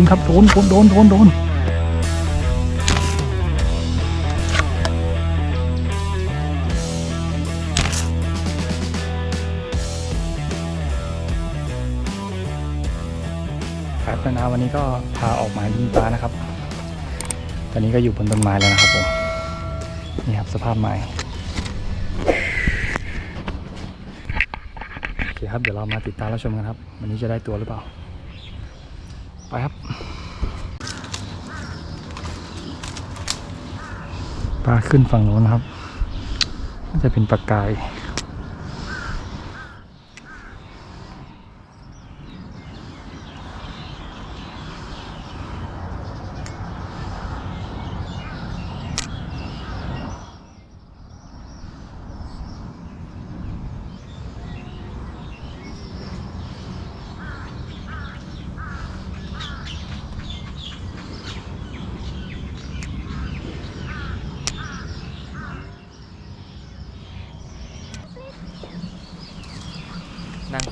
นครับโดนโดนโดนโดนโดนครับนาวันนี้ก็พาออกมายิงปลานะครับ ตอนนี้ก็อยู่บนต้นไม้แล้วนะครับผม นี่ครับสภาพไม้โอเคครับเดี๋ยวเรามาติดตามรับชมกันครับ วันนี้จะได้ตัวหรือเปล่า ไปครับ ปลาขึ้นฝั่งโน้นนะครับ น่าจะเป็นปลากาย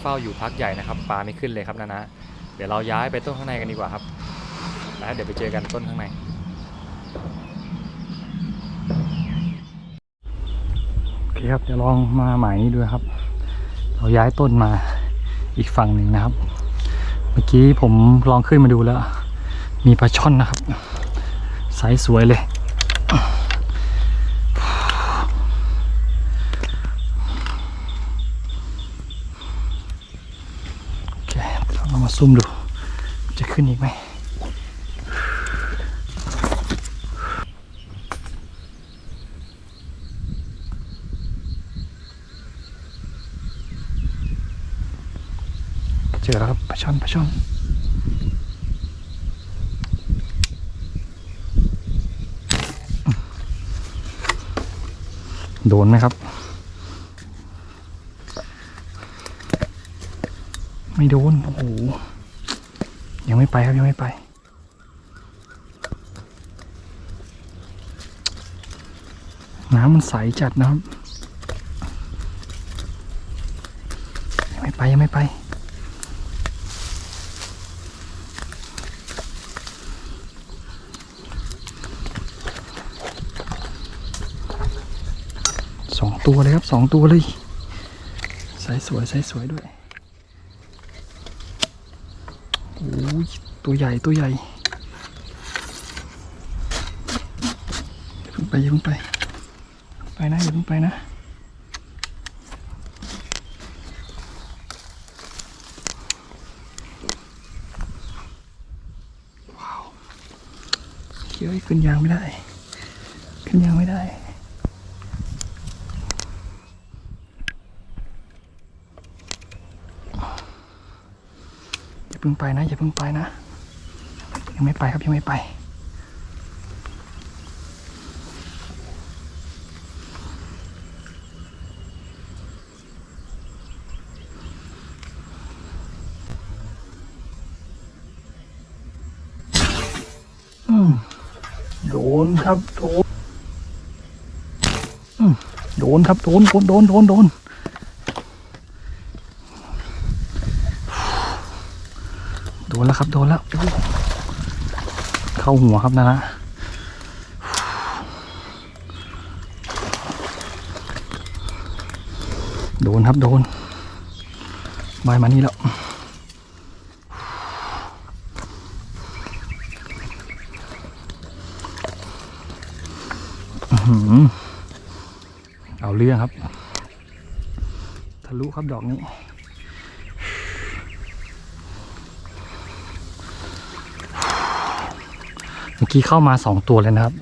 เฝ้าอยู่พักใหญ่นะครับปลาไม่ขึ้นเลยครับนานะเดี๋ยวเราย้ายไปต้นข้างในกันดีกว่าครับแล้วเดี๋ยวไปเจอกันต้นข้างในโอเคครับเดี๋ยวลองมาหมายนี้ดูครับ เราย้ายต้นมาอีกฝั่งหนึ่งนะครับ เมื่อกี้ผมลองขึ้นมาดูแล้ว มีปลาช่อนนะครับไซส์สวยเลย โอ เคเดี๋ยวเรามาซุ่มดู จะขึ้นอีกไหมเจอแล้วครับปลาช่อนปลาช่อนโดนไหมครับ ไม่โดน โอ้โห ยังไม่ไปครับยังไม่ไป น้ำมันใสจัดนะครับ ยังไม่ไปยังไม่ไป สองตัวเลยครับสองตัวเลย ใสสวยใสสวยด้วยโอ้ย ตัวใหญ่ตัวใหญ่ย่าเพิ่งไปอย่าพิ่งไป ไปนะอย่าพิ่งไปนะว้าวเฮ้ยขึ้นยางไม่ได้ ขึ้นยางไม่ได้อย่าเพิ่งไปนะอย่าเพิ่งไปนะ ยังไม่ไปครับยังไม่ไปอืมโดนครับ โดนอืมโดนครับ โดน โดน โดน โดน โดนโดนแล้วครับ โดนแล้ว เข้าหัวครับนะนะโดนครับโดนบายมานี่แล้วเอาเรื่องครับ ทะลุครับดอกนี้ เมื่อกี้เข้ามาสองตัวเลยนะครับ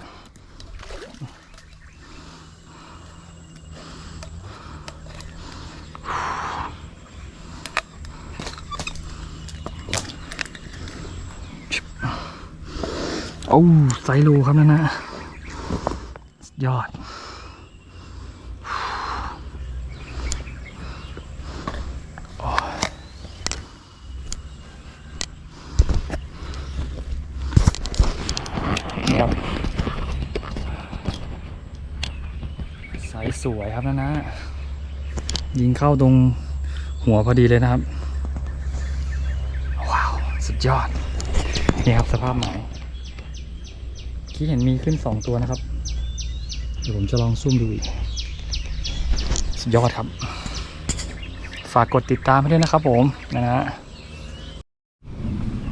โอ้ไซโลครับนั่นนะยอด ครับไซ สวยครับนะนะ ยิงเข้าตรงหัวพอดีเลยนะครับ ว้าว สุดยอด นี่ครับสภาพหมายที่เห็นมีขึ้นสองตัวนะครับ เดี๋ยวผมจะลองซูมดูอีก สุดยอดครับ ฝากกดติดตามให้ด้วยนะครับผมนะฮะ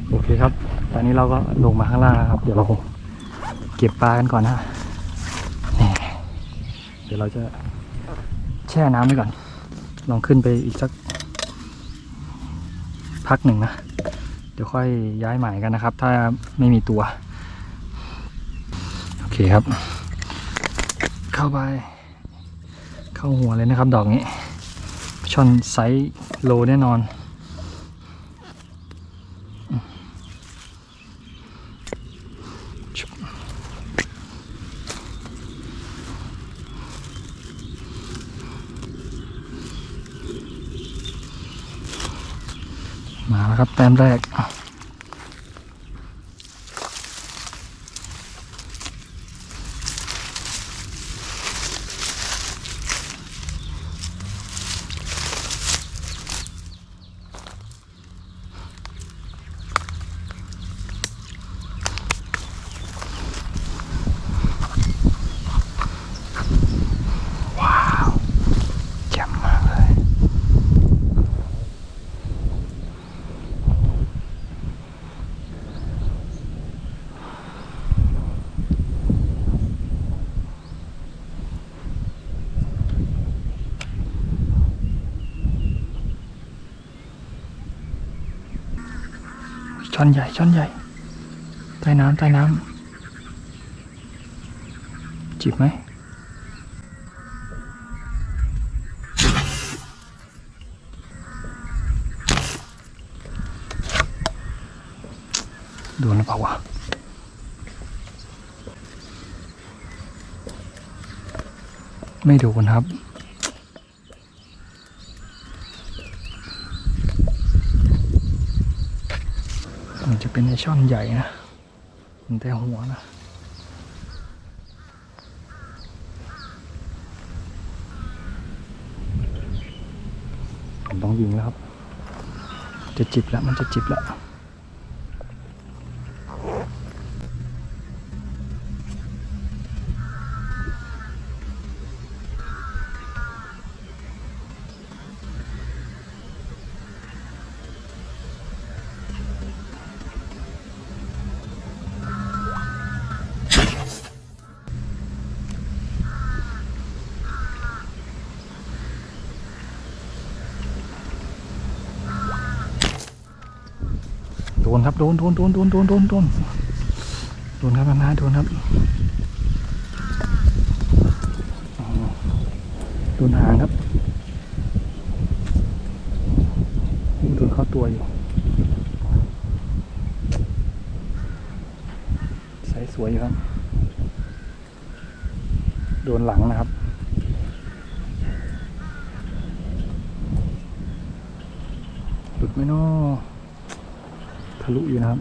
โอเคครับ ตอนนี้เราก็ลงมาข้างล่างแล้วครับ เดี๋ยวเราเก็บปลากันก่อนนะ ดี๋ยวเราจะแช่น้ำไว้ก่อน ลองขึ้นไปอีกสัก พักหนึ่งนะ เดี๋ยวค่อยย้ายใหมายกันนะครับ ถ้าไม่มีตัว โอเคครับ เข้าไป เข้าหัวเลยนะครับ ดอกนี้ช่อนไซส์โลแน่นอน টাইম রাখ ช่อนใหญ่ช่อนใหญ่ใต้น้ำใต้น้ำจิบไหมโดนหรือเปล่าวะไม่โดนครับ มันจะ เป็นไอช่อนใหญ่นะมันแต่หัวนะผมต้องยิงแล้วครับ จะจิบแล้วมันจะจิบแล้ว นครับโดนโดนโดนโดนโดนโดนโดนโดนครับนะโดนครับโดนหางครับโดนเข้าตัวอยู่ใสสวยอยู่ครับ โดนหลังนะครับหลุดไหมเนาะ ลุอยู่นะครับ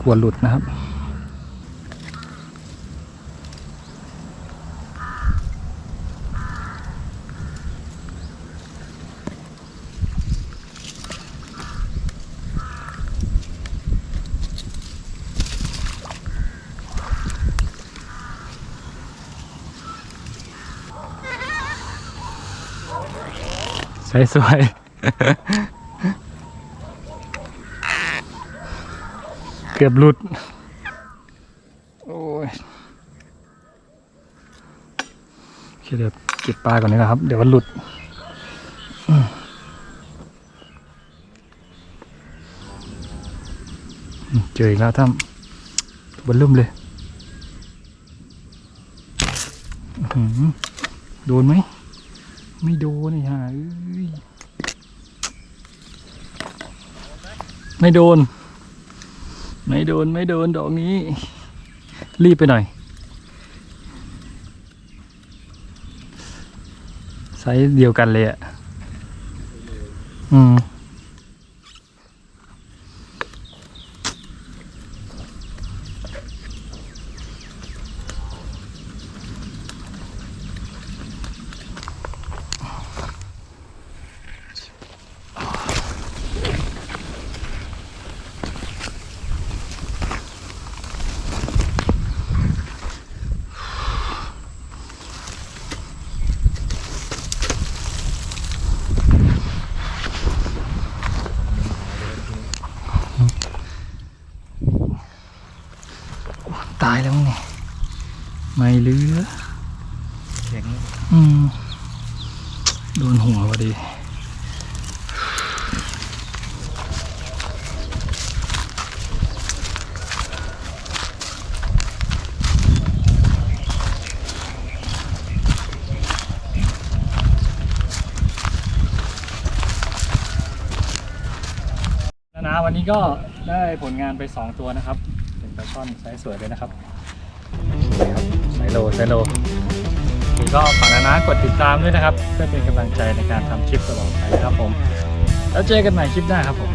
กลัวหลุดนะครับ สวยเกือบหลุด โอ้ยเดี๋ยวเก็บปลาก่อนดีกว่าครับ เดี๋ยวมันหลุดเจออีกแล้วท่านบนลุ่มเลย โดนไหม ไม่โดนไอ้ห่าไม่โดน ไม่โดน ไม่โดนดอกนี้ รีบไปหน่อยไซส์เดียวกันเลยอะ อืม ตายแล้วมั้งเนี่ยไม่เหลือแข็งอืมโดนหัวพอดีนะนะวันนี้ก็ได้ผลงานไป 2 ตัวนะครับ ท่อนไซส์สวยเลยนะครับสวยครับไซโลไซโลนี่ก็ฝากนะนะกดติดตามด้วยนะครับ เพื่อเป็นกำลังใจในการทำคลิปตลอดไปนะครับผม แล้วเจอกันใหม่คลิปหน้าครับผม